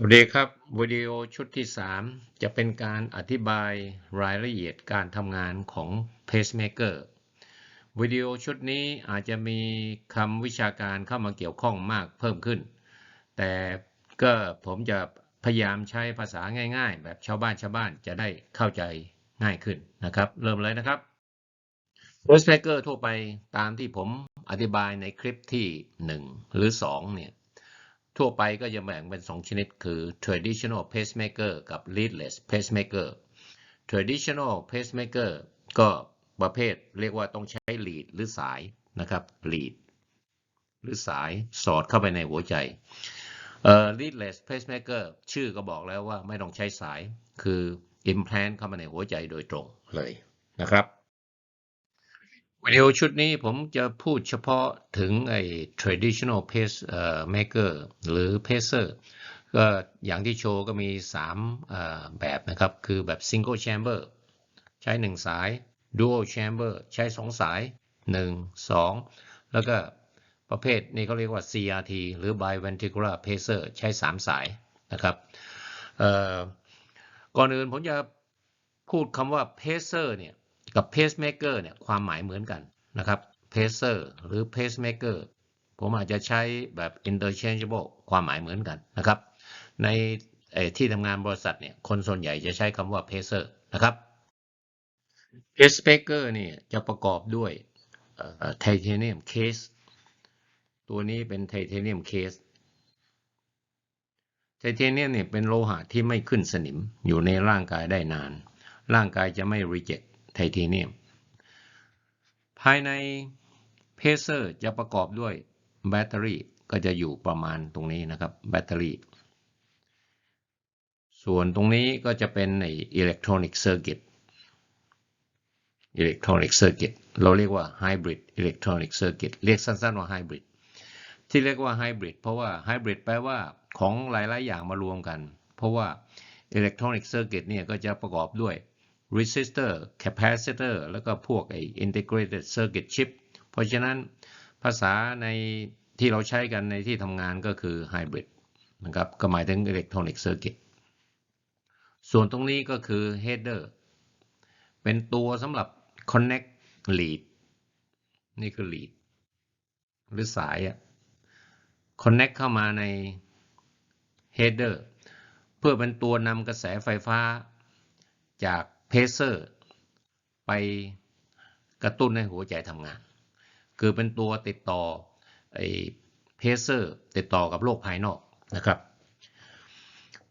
สวัสดีครับ วิดีโอชุดที่ 3 จะเป็นการอธิบายรายละเอียดการทำงานของ pacemaker วิดีโอชุดนี้อาจจะมีคำวิชาการเข้ามาเกี่ยวข้องมากเพิ่มขึ้น แต่ก็ผมจะพยายามใช้ภาษาง่าย ๆ แบบชาวบ้านชาวบ้านจะได้เข้าใจง่ายขึ้นนะครับ เริ่มเลยนะครับ pacemaker ทั่วไปตามที่ผมอธิบายในคลิปที่ 1 หรือ 2 เนี่ย ทั่วไปก็จะแบ่งเป็น 2 ชนิดคือ traditional pacemaker กับ leadless pacemaker traditional pacemaker ก็ประเภทเรียกว่าต้องใช้ lead หรือสายนะครับ lead หรือสายสอดเข้าไปในหัวใจ leadless pacemaker ชื่อก็บอกแล้วว่าไม่ต้องใช้สายคือ implant เข้ามาในหัวใจโดยตรงเลยนะครับ วิดีโอชุดนี้ผมจะพูดเฉพาะถึงไอ้ traditional pacemaker หรือ pacer ก็อย่างที่โชว์ก็มี 3 แบบนะครับ คือแบบ single chamber ใช้ 1 สาย dual chamber ใช้ 2 สาย 1 2 แล้วก็ประเภทนี้เขาเรียกว่า CRT หรือ biventricular pacer ใช้ 3 สายนะครับก่อนอื่นผมจะพูดคำว่า pacer เนี่ย กับ pacemaker เนี่ยความหมายเหมือนกันนะครับ pacer หรือ pacemaker ผมอาจจะใช้แบบ interchangeable ความหมายเหมือนกันนะครับ ในที่ทำงานบริษัทเนี่ยคนส่วนใหญ่จะใช้คำว่า pacer นะครับ pacemaker เนี่ยจะประกอบด้วยไทเทเนียมเคสตัวนี้เป็นไทเทเนียมเคสไทเทเนียมเนี่ยเป็นโลหะที่ไม่ขึ้นสนิมอยู่ในร่างกายได้นาน ร่างกายจะไม่ reject ไทเทเนียม ภายในเพเซอร์จะประกอบด้วยแบตเตอรี่ก็จะอยู่ประมาณตรงนี้นะครับแบตเตอรี่ ส่วนตรงนี้ก็จะเป็นในอิเล็กทรอนิกส์เซอร์กิตอิเล็กทรอนิกส์เซอร์กิตเราเรียกว่าไฮบริดอิเล็กทรอนิกส์เซอร์กิตเรียกสั้นๆว่าไฮบริดที่เรียกว่าไฮบริดเพราะว่าไฮบริดแปลว่าของหลาย ๆ อย่างมารวมกัน เพราะว่าอิเล็กทรอนิกส์เซอร์กิตเนี่ยก็จะประกอบด้วย resistor capacitor แล้วก็พวกไอ้ integrated circuit chip เพราะฉะนั้นภาษาในที่เราใช้กันในที่ทำงานก็คือ hybrid นะครับก็หมายถึง electronic circuit ส่วนตรงนี้ก็คือ header เป็นตัวสำหรับ connect lead นี่คือ lead หรือสายอะ connect เข้ามาใน header เพื่อเป็นตัวนำกระแสไฟฟ้าจาก เพเซอร์ไปกระตุ้นให้หัวใจทำงาน คือเป็นตัวติดต่อไอ้เพเซอร์ติดต่อกับโลกภายนอกนะครับ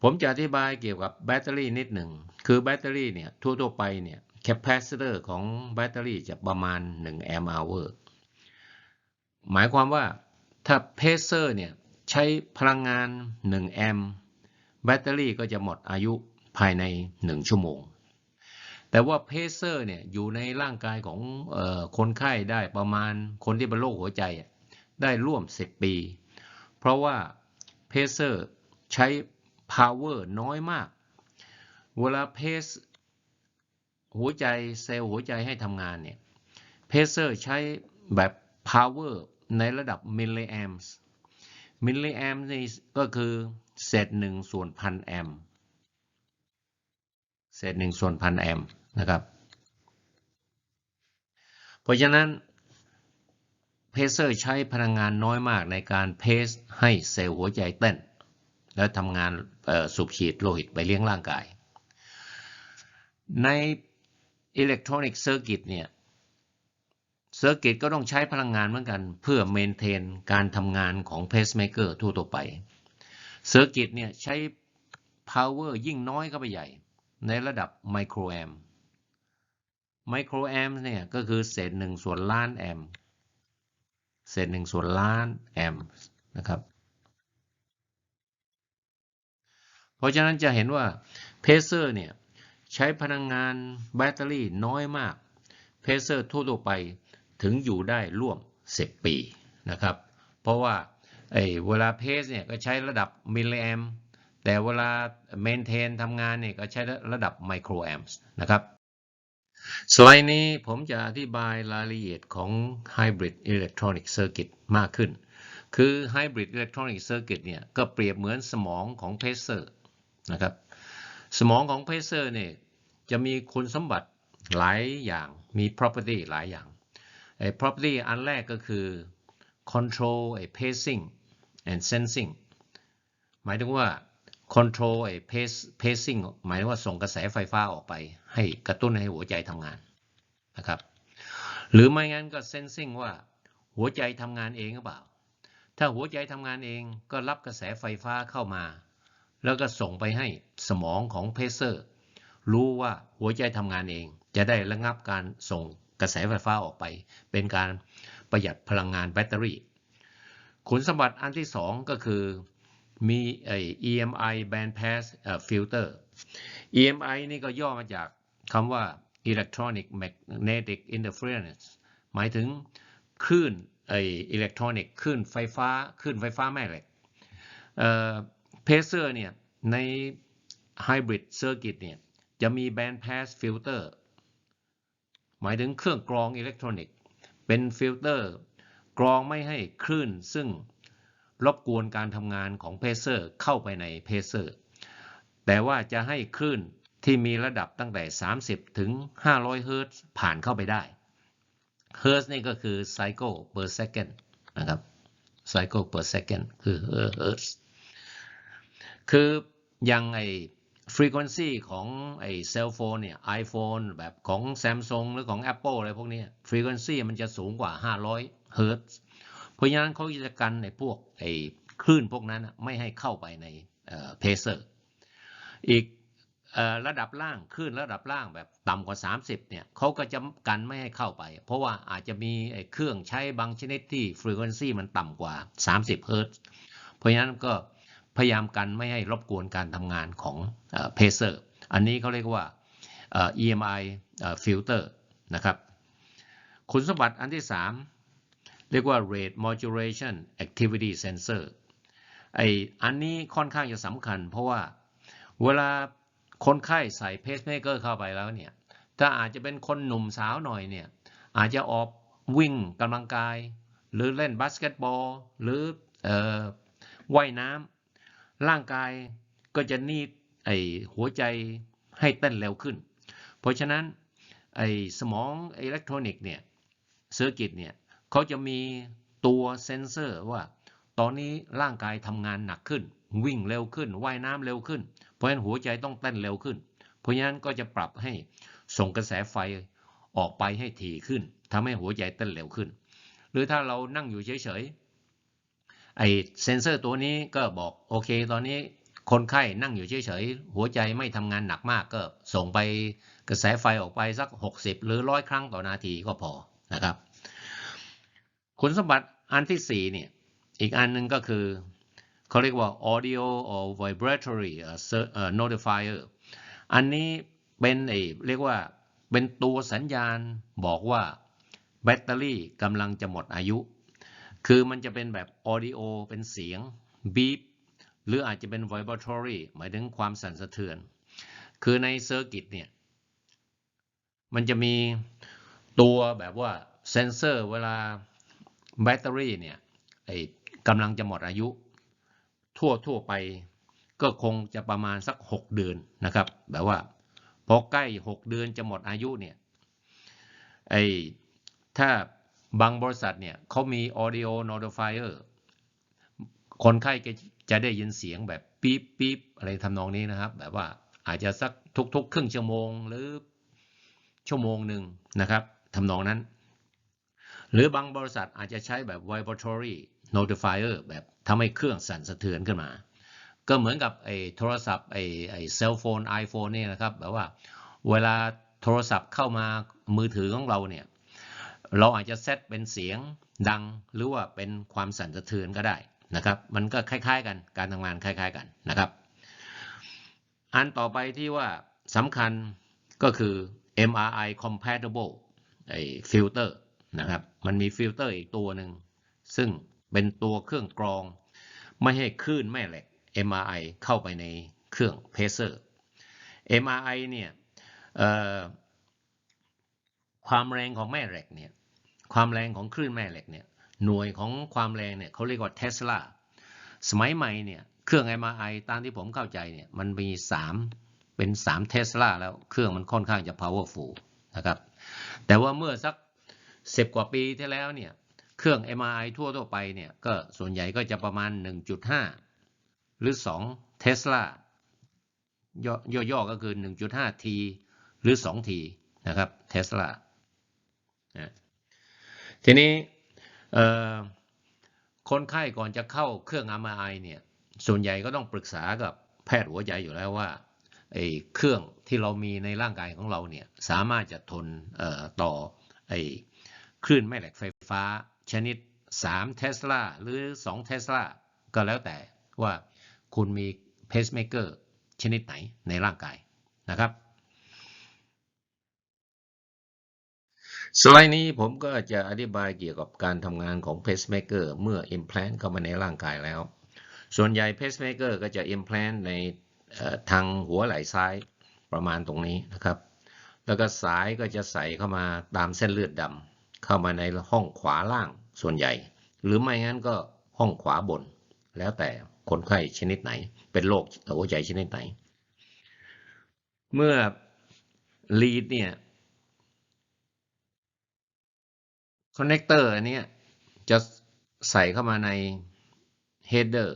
ผมจะอธิบายเกี่ยวกับแบตเตอรี่นิดหนึ่ง คือแบตเตอรี่เนี่ยทั่วๆไปเนี่ยแคปซิเตอร์ของแบตเตอรี่จะประมาณ1แอมป์ hour หมายความว่าถ้าเพเซอร์เนี่ยใช้พลังงาน1แอมป์แบตเตอรี่ก็จะหมดอายุภายใน 1 ชั่วโมง แต่ว่าเพเซอร์เนี่ยอยู่ในร่างกายของออคนไข้ได้ประมาณคนที่เป็นโรคหัวใจได้ร่วม 10 ปี เพราะว่าเพเซอร์ใช้ power น้อยมาก เวลาเพสหัวใจเซลล์หัวใจให้ทำงานเนี่ยเพเซอร์ใช้แบบ power ในระดับมิลลิแอมป์มิลลิแอมป์นี่ก็คือเศษหนึ่งส่วนพันแอมป์ เศษหนึ่งส่วนพันแอมป์นะครับ เพราะฉะนั้นเพเซอร์ใช้พลังงานน้อยมากในการเพสให้เซลล์หัวใจเต้น และทำงานสูบฉีดโลหิตไปเลี้ยงร่างกาย ในอิเล็กทรอนิกส์เซอร์กิตเนี่ยเซอร์กิตก็ต้องใช้พลังงานเหมือนกัน เพื่อเมนเทนการทำงานของเพสเมเกอร์ทั่วไปเซอร์กิตเนี่ยใช้ power ยิ่งน้อยเข้าไปใหญ่ ในระดับไมโครแอมไมโครแอมเนี่ยก็คือเศษหนึ่งส่วนล้านแอมเศษหนึ่งส่วนล้านแอมนะครับ เพราะฉะนั้นจะเห็นว่าเพเซอร์เนี่ยใช้พลังงานแบตเตอรี่น้อยมาก เพเซอร์ทั่วๆไปถึงอยู่ได้ร่วม 10 ปีนะครับ เพราะว่าไอเวลาเพสเนี่ยก็ใช้ระดับมิลลิแอม แต่เวลาเมนเทนทำงานเนี่ยก็ใช้ระดับไมโครแอมป์นะครับ สไลด์นี้ผมจะอธิบายรายละเอียดของ Hybrid Electronic Circuit มากขึ้น คือ Hybrid Electronic Circuit เนี่ยก็เปรียบเหมือนสมองของเพเซอร์นะครับ สมองของเพเซอร์เนี่ยจะมีคุณสมบัติหลายอย่าง มี property หลายอย่างไอ้ property อันแรกก็คือ control ไอ้ pacing and sensing หมายถึงว่า control ไอ้ pace pacing หมายว่าส่งกระแสไฟฟ้าออกไป ให้กระตุ้นให้หัวใจทำงานนะครับ หรือไม่งั้นก็ sensing ว่าหัวใจทำงานเองหรือเปล่า ถ้าหัวใจทำงานเองก็รับกระแสไฟฟ้าเข้ามา แล้วก็ส่งไปให้สมองของเพเซอร์รู้ว่าหัวใจทำงานเอง จะได้ระงับการส่งกระแสไฟฟ้าออกไป เป็นการประหยัดพลังงานแบตเตอรี่ คุณสมบัติอันที่สองก็คือ มีไอ EMI band pass filter EMI นี่ก็ย่อมาจากคำว่า electronic magnetic interference หมายถึงคลื่นไออิเล็กทรอนิกคลื่นไฟฟ้าคลื่นไฟฟ้าแม่เหล็กเอ่อเพเซอร์เนี่ยใน hybrid circuit เนี่ยจะมี band pass filter หมายถึงเครื่องกรองอิเล็กทรอนิกเป็นฟิลเตอร์กรองไม่ให้คลื่นซึ่ง รบกวนการทำงานของเพเซอร์เข้าไปในเพเซอร์ แต่ว่าจะให้คลื่นที่มีระดับตั้งแต่ 30 ถึง 500 เฮิรตซ์ผ่านเข้าไปได้ เฮิรตซ์นี่ก็คือ cycle per second นะครับ cycle per second คือเฮิรตซ์คืออย่างไอ้ frequency ของไอเซลโฟนเนี่ย iPhone แบบของ Samsung หรือของ Apple อะไรพวกนี้ frequency มันจะสูงกว่า 500 เฮิรตซ์ เพราะฉะนั้นเขาจะกันในพวกไอ้คลื่นพวกนั้นไม่ให้เข้าไปในเพเซอร์ อีกระดับล่างคลื่นระดับล่างแบบต่ำกว่า 30เนี่ยเขาก็จะกันไม่ให้เข้าไป เพราะว่าอาจจะมีเครื่องใช้บางชนิดที่ frequency มันต่ำกว่า 30เฮิร์ตเพราะฉะนั้นก็พยายามกันไม่ให้รบกวนการทำงานของเพเซอร์ อันนี้เขาเรียกว่า EMI filter นะครับ คุณสมบัติอันที่ 3 เรียกว่า rate modulation activity sensor ไออันนี้ค่อนข้างจะสำคัญ เพราะว่าเวลาคนไข้ใส่เพสเมเกอร์เข้าไปแล้วเนี่ย ถ้าอาจจะเป็นคนหนุ่มสาวหน่อยเนี่ย อาจจะออกวิ่งกำลังกาย หรือเล่นบาสเกตบอล หรือออว่ายน้ำร่างกายก็จะนีดไอหัวใจให้เต้นเร็วขึ้น เพราะฉะนั้นไอสมองอิเล็กทรอนิกส์เนี่ยเซอร์กิตเนี่ย เขาจะมีตัวเซนเซอร์ว่า ตอนนี้ร่างกายทำงานหนักขึ้น วิ่งเร็วขึ้นว่ายน้ำเร็วขึ้น เพราะฉะนั้นหัวใจต้องเต้นเร็วขึ้น เพราะฉะนั้นก็จะปรับให้ส่งกระแสไฟออกไปให้ถี่ขึ้นทำให้หัวใจเต้นเร็วขึ้น หรือถ้าเรานั่งอยู่เฉยๆไอเซนเซอร์ตัวนี้ก็บอกโอเค ตอนนี้คนไข้นั่งอยู่เฉยๆ หัวใจไม่ทำงานหนักมากก็ส่งไปกระแสไฟออกไปสัก 60 หรือร้อยครั้งต่อนาทีก็พอนะครับ คุณสมบัติอันที่สี่เนี่ย อีกอันหนึ่งก็คือเขาเรียกว่า audio or vibratory notifier อันนี้เป็นไอเรียกว่าเป็นตัวสัญญาณบอกว่าแบตเตอรี่กำลังจะหมดอายุ คือมันจะเป็นแบบ audio เป็นเสียง beep หรืออาจจะเป็น vibratory หมายถึงความสั่นสะเทือน คือในเซอร์กิตเนี่ย มันจะมีตัวแบบว่าเซนเซอร์เวลา แบตเตอรี่เนี่ยไอกำลังจะหมดอายุ ทั่วทั่วไปก็คงจะประมาณสัก 6 เดือนนะครับแบบว่าพอใกล้ 6 เดือนจะหมดอายุเนี่ยไอ้ถ้าบางบริษัทเนี่ยเขามี audio notifier คนไข้จะได้ยินเสียงแบบปี๊บปี๊บอะไรทำนองนี้นะครับ แบบว่าอาจจะสักทุกๆ ครึ่งชั่วโมงหรือชั่วโมงหนึ่งนะครับทำนองนั้น หรือบางบริษัทอาจจะใช้แบบ vibratory notifier แบบทำให้เครื่องสั่นสะเทือนขึ้นมา ก็เหมือนกับไอ้โทรศัพท์ไอ้ไอ้เซลโฟน iPhone นี่ยนะครับแบบว่าเวลาโทรศัพท์เข้ามามือถือของเราเนี่ยเราอาจจะเซตเป็นเสียงดังหรือว่าเป็นความสั่นสะเทือนก็ได้นะครับ มันก็คล้าย ๆ กันการทำงานคล้าย ๆ กันนะครับ อันต่อไปที่ว่าสำคัญก็คือ MRI compatible ไอ้ฟิลเตอร์ นะครับ มันมีฟิลเตอร์อีกตัวหนึ่ง ซึ่งเป็นตัวเครื่องกรอง ไม่ให้คลื่นแม่เหล็ก MRI เข้าไปในเครื่องเพเซอร์ MRI เนี่ยความแรงของแม่เหล็กเนี่ยความแรงของคลื่นแม่เหล็กเนี่ยหน่วยของความแรงเนี่ยเขาเรียกว่าเทสลาสมัยใหม่เนี่ยเครื่อง MRI ตามที่ผมเข้าใจเนี่ยมันมี 3 เป็น3เทสลาแล้วเครื่องมันค่อนข้างจะ powerful นะครับแต่ว่าเมื่อสัก 10กว่าปีที่แล้วเนี่ยเครื่อง MRI ทั่วทั่วไปเนี่ยก็ส่วนใหญ่ก็จะประมาณ 1.5 หรือ 2 เทสลาย่อยๆก็คือ 1.5 T หรือ 2 T นะครับเทสลาทีนี้คนไข้ก่อนจะเข้าเครื่อง MRI เนี่ยส่วนใหญ่ก็ต้องปรึกษากับแพทย์หัวใจอยู่แล้วว่าไอ้เครื่องที่เรามีในร่างกายของเราเนี่ยสามารถจะทนต่อไอ้ คลื่นแม่เหล็กไฟฟ้าชนิด 3 เทสลาหรือ 2 เทสลาก็แล้วแต่ว่าคุณมีเพสเมเกอร์ชนิดไหนในร่างกายนะครับ สไลด์นี้ผมก็จะอธิบายเกี่ยวกับการทำงานของเพสเมเกอร์เมื่อ implant เข้ามาในร่างกายแล้ว ส่วนใหญ่เพสเมเกอร์ก็จะ implant ในทางหัวไหล่ซ้ายประมาณตรงนี้นะครับ แล้วก็สายก็จะใส่เข้ามาตามเส้นเลือดดำ เข้ามาในห้องขวาล่างส่วนใหญ่ หรือไม่งั้นก็ห้องขวาบน แล้วแต่คนไข้ชนิดไหน เป็นโรคหัวใจชนิดไหน เมื่อ lead เนี่ยคอนเนคเตอร์อันนี้จะใส่เข้ามาใน header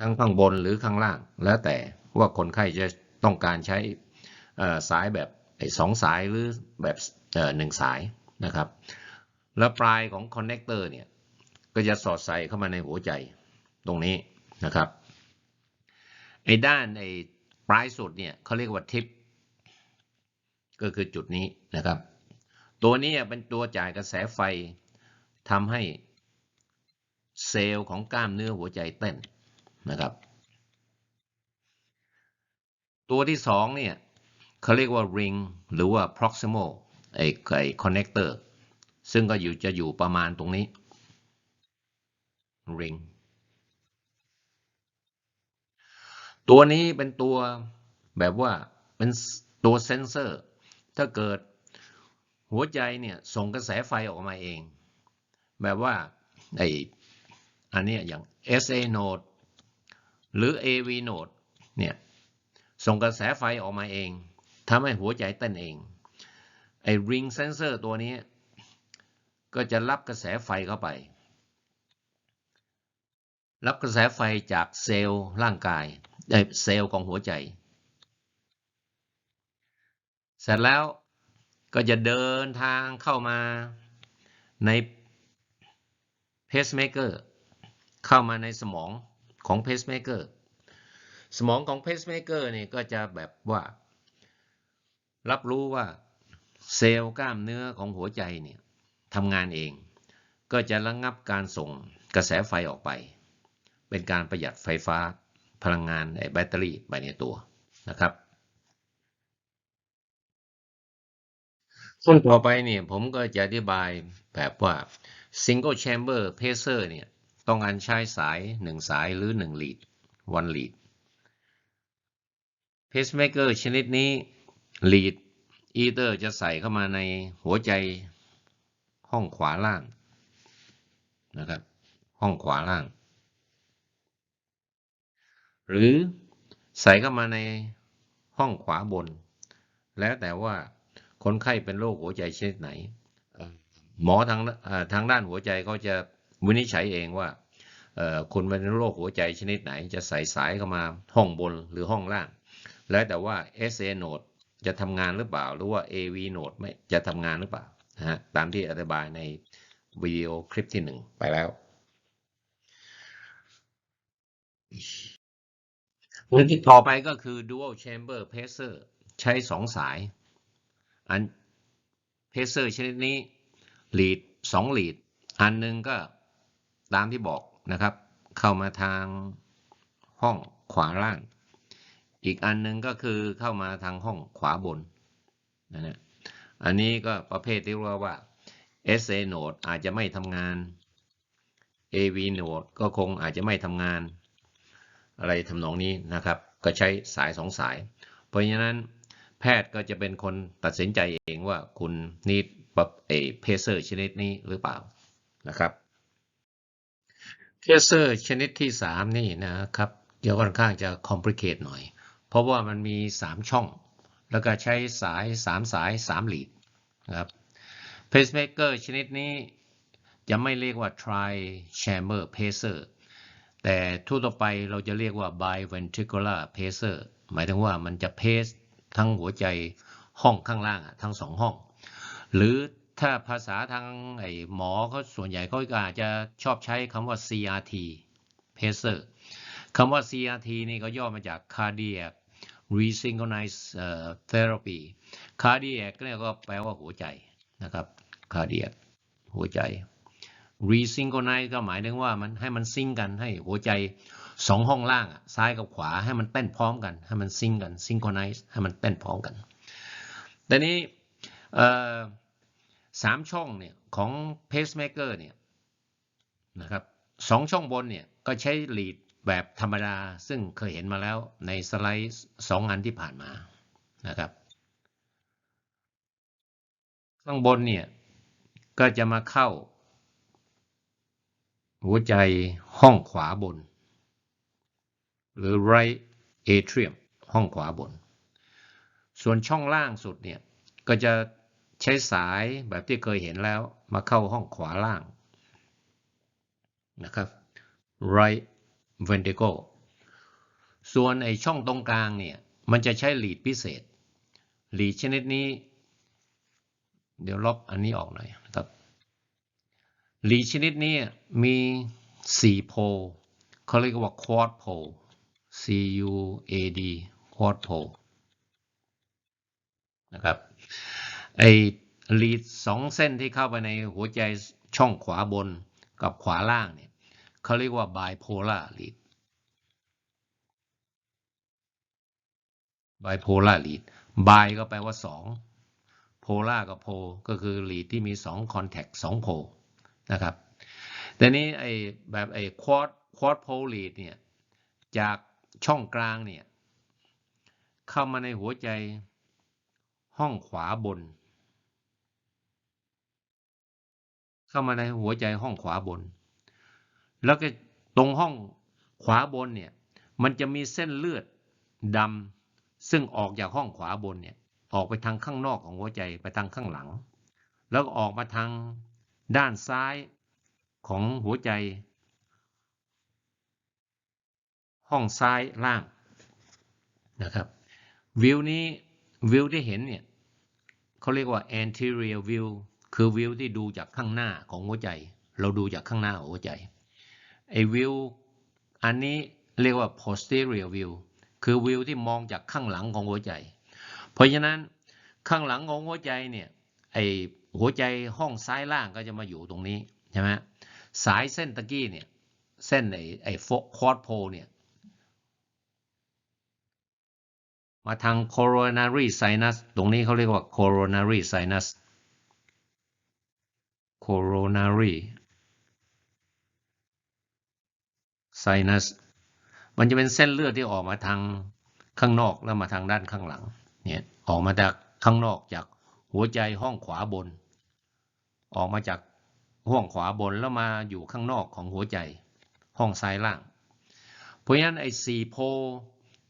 ทั้งข้างบนหรือข้างล่าง แล้วแต่ว่าคนไข้จะต้องการใช้สายแบบสองสายหรือแบบ หนึ่งสายนะครับ แล้วปลายของคอนเนคเตอร์เนี่ยก็จะสอดใส่เข้ามาในหัวใจตรงนี้นะครับไอ้ด้านไอ้ปลายสุดเนี่ยเขาเรียกว่าทิป ก็คือจุดนี้นะครับ ตัวนี้เป็นตัวจ่ายกระแสไฟทำให้เซลล์ของกล้ามเนื้อหัวใจเต้นนะครับ ตัวที่สองเนี่ยเขาเรียกว่า ring หรือว่า proximal ไอ้ไอ้ connector ซึ่งก็อยู่จะอยู่ประมาณตรงนี้ ring ตัวนี้เป็นตัวแบบว่าเป็นตัวเซนเซอร์ ถ้าเกิดหัวใจเนี่ยส่งกระแสไฟออกมาเอง แบบว่าไออันนี้อย่าง SA node หรือ AV node เนี่ยส่งกระแสไฟออกมาเองทำให้หัวใจเต้นเอง ไอ้ ring sensor ตัวนี้ ก็จะรับกระแสไฟเข้าไป รับกระแสไฟจากเซลล์ร่างกายเอ้ยเซลล์ของหัวใจ เสร็จแล้วก็จะเดินทางเข้ามาในเพสเมเกอร์เข้ามาในสมองของเพสเมเกอร์สมองของเพสเมเกอร์นี่ก็จะแบบว่า รับรู้ว่า เซลล์กล้ามเนื้อของหัวใจเนี่ยทำงานเอง ก็จะระงงับการส่งกระแสไฟออกไป เป็นการประหยัดไฟฟ้าพลังงานในแบตเตอรี่ไปในตัวนะครับซึ่งต่อไปเนี่ยผมก็จะอธิบายแบบว่า single chamber pacer เนี่ยต้องการใช้สาย 1 สายหรือ1 lead one lead pacemaker ชนิดนี้ lead either จะใส่เข้ามาในหัวใจห้องขวาล่างนะครับ ห้องขวาล่าง หรือใส่เข้ามาในห้องขวาบน แล้วแต่ว่าคนไข้เป็นโรคหัวใจชนิดไหน หมอทางทางด้านหัวใจเขาจะวินิจฉัยเองว่าคุณเป็นโรคหัวใจชนิดไหน จะใส่สายเข้ามาห้องบนหรือห้องล่าง แล้วแต่ว่า SA node จะทำงานหรือเปล่า หรือว่า AV node ไม่จะทำงานหรือเปล่านะฮะตามที่อธิบายในวิดีโอคลิปที่หนึ่งไปแล้วอันที่ต่อไปก็คือ dual chamber pacer ใช้สองสาย อันเพเซอร์ชนิดนี้ lead สอง lead อันหนึ่งก็ตามที่บอกนะครับ เข้ามาทางห้องขวาล่าง อีกอันหนึ่งก็คือเข้ามาทางห้องขวาบนนะฮะอันนี้ก็ประเภทที่เรียกว่า SA node อาจจะไม่ทำงาน AV node ก็คงอาจจะไม่ทำงาน อะไรทำนองนี้นะครับ ก็ใช้สายสองสาย เพราะฉะนั้นแพทย์ก็จะเป็นคนตัดสินใจเองว่าคุณนิดแบบไอ้เพเซอร์ชนิดนี้หรือเปล่านะครับเพเซอร์ชนิดที่สามนี่นะครับเดี๋ยวค่อนข้างจะคอมพลีเคทหน่อย เพราะว่ามันมีสามช่อง แล้วก็ใช้สายสามสายสามหลีดนะครับเพสเมเกอร์ชนิดนี้จะไม่เรียกว่า tri chamber pacer แต่ทั่วไปเราจะเรียกว่า biventricular pacer หมายถึงว่ามันจะเพสทั้งหัวใจห้องข้างล่างอะทั้งสองห้อง หรือถ้าภาษาทางไอหมอเขาส่วนใหญ่เขาอาจจะชอบใช้คำว่า CRT pacer คำว่า CRT นี่ก็ย่อมาจาก cardiac resynchronized เอ่อ therapy cardiac เนี่ยก็แปลว่าหัวใจนะครับ cardiac หัวใจ resynchronize ก็หมายถึงว่ามันให้มันซิงกันให้หัวใจสองห้องล่างอะซ้ายกับขวาให้มันเต้นพร้อมกัน ให้มันซิงกัน synchronize ให้มันเต้นพร้อมกันแต่นี่สามช่องเนี่ยของ pacemaker เนี่ยนะครับสองช่องบนเนี่ยก็ใช้ lead แบบธรรมดาซึ่งเคยเห็นมาแล้วในสไลด์สองอันที่ผ่านมานะครับ ข้างบนเนี่ยก็จะมาเข้า หัวใจห้องขวาบน หรือ right atrium ห้องขวาบน ส่วนช่องล่างสุดเนี่ยก็จะใช้สายแบบที่เคยเห็นแล้วมาเข้าห้องขวาล่างนะครับ right ventricle ส่วนไอช่องตรงกลางเนี่ย มันจะใช้หลีดพิเศษ หลีดชนิดนี้ เดี๋ยวลบอันนี้ออกหน่อยนะครับ หลีดชนิดนี้มี 4 โพลเขาเรียกว่า quad pole C U A D quad pole นะครับ ไอลีดสองเส้นที่เข้าไปในหัวใจช่องขวาบนกับขวาล่างเนี่ย เขาเรียกว่า bipolar lead bipolar lead bi ก็แปลว่าสอง polar กับ pole ก็คือ lead ที่มีสอง contact สอง pole นะครับแต่นี้ไอแบบไอ quad quad pole lead เนี่ย จากช่องกลางเนี่ย เข้ามาในหัวใจห้องขวาบน เข้ามาในหัวใจห้องขวาบน แล้วก็ตรงห้องขวาบนเนี่ยมันจะมีเส้นเลือดดำซึ่งออกจากห้องขวาบนเนี่ยออกไปทางข้างนอกของหัวใจไปทางข้างหลัง แล้วก็ออกมาทางด้านซ้ายของหัวใจ ห้องซ้ายล่างนะครับวิวนี้วิวที่เห็นเนี่ยเขาเรียกว่า anterior view คือวิวที่ดูจากข้างหน้าของหัวใจ เราดูจากข้างหน้าของหัวใจ ไอ้วิวอันนี้เรียกว่า posterior view คือวิวที่มองจากข้างหลังของหัวใจ เพราะฉะนั้นข้างหลังของหัวใจเนี่ยไอ้หัวใจห้องซ้ายล่างก็จะมาอยู่ตรงนี้ใช่ไหมสายเส้นตะกี้เนี่ยเส้นไอ้ไอ้คอร์ดโพเนี่ยมาทาง coronary sinus ตรงนี้เขาเรียกว่า coronary sinus coronary sinus มันจะเป็นเส้นเลือดที่ออกมาทางข้างนอกแล้วมาทางด้านข้างหลังเนี่ยออกมาจากข้างนอกจากหัวใจห้องขวาบน ออกมาจากห้องขวาบนแล้วมาอยู่ข้างนอกของหัวใจ ห้องซ้ายล่าง เพราะฉะนั้นไอ้สี่โพ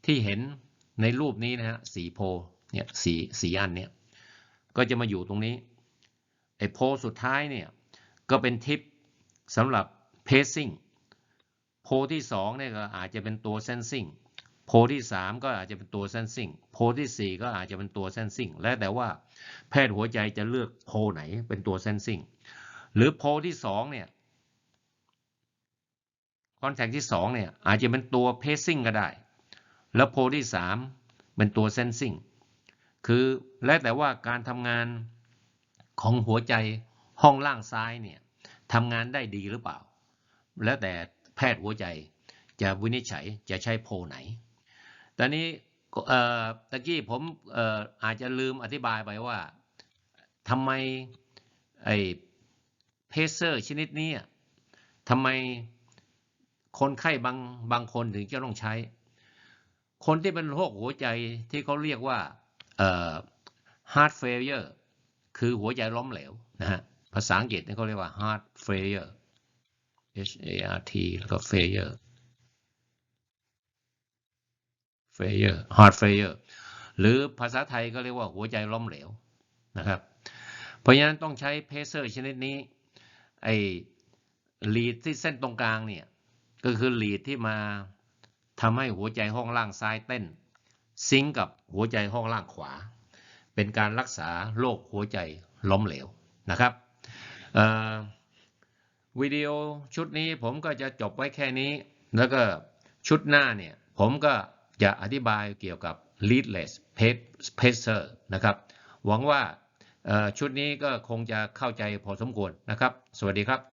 ที่เห็นในรูปนี้นะฮะสีโพเนี่ยสีสีอันเนี่ยก็จะมาอยู่ตรงนี้ไอ้โพสุดท้ายเนี่ยก็เป็นทิปสำหรับเพสซิ่ง โพที่สองเนี่ยก็อาจจะเป็นตัวเซนซิงโพที่สามก็อาจจะเป็นตัวเซนซิงโพที่สี่ก็อาจจะเป็นตัวเซนซิงแล้วแต่ว่าแพทย์หัวใจจะเลือกโพไหนเป็นตัวเซนซิงหรือโพที่สองเนี่ยคอนแทคที่สองเนี่ยอาจจะเป็นตัวเพสซิ่งก็ได้ แล้วโพที่สามเป็นตัวเซนซิงคือและแต่ว่าการทำงานของหัวใจห้องล่างซ้ายเนี่ยทำงานได้ดีหรือเปล่า แล้วแต่ แพทย์หัวใจ จะวินิจฉัยจะใช้โพไหน ตอนนี้ตะกี้ผมออาจจะลืมอธิบายไปว่าทำไมไอ้เพเซอร์ชนิดนี้ทำไมคนไข้บางบางคนถึงจะต้องใช้ คนที่เป็นโรคหัวใจที่เขาเรียกว่า heart failure คือหัวใจล้มเหลวนะฮะภาษาอังกฤษเนี่ยเขาเรียกว่า heart failure H A R T แล้วก็ failure failure heart failure หรือภาษาไทยก็เรียกว่าหัวใจล้มเหลวนะครับ เพราะฉะนั้นต้องใช้เพเซอร์ชนิดนี้ ไอ้ลีดที่เส้นตรงกลางเนี่ย ก็คือลีดที่มาทำให้หัวใจห้องล่างซ้ายเต้น ซิงกับหัวใจห้องล่างขวา เป็นการรักษาโรคหัวใจล้มเหลวนะครับ วิดีโอชุดนี้ผมก็จะจบไว้แค่นี้ แล้วก็ชุดหน้าเนี่ย ผมก็จะอธิบายเกี่ยวกับ leadless pacer นะครับ หวังว่าชุดนี้ก็คงจะเข้าใจพอสมควรนะครับ สวัสดีครับ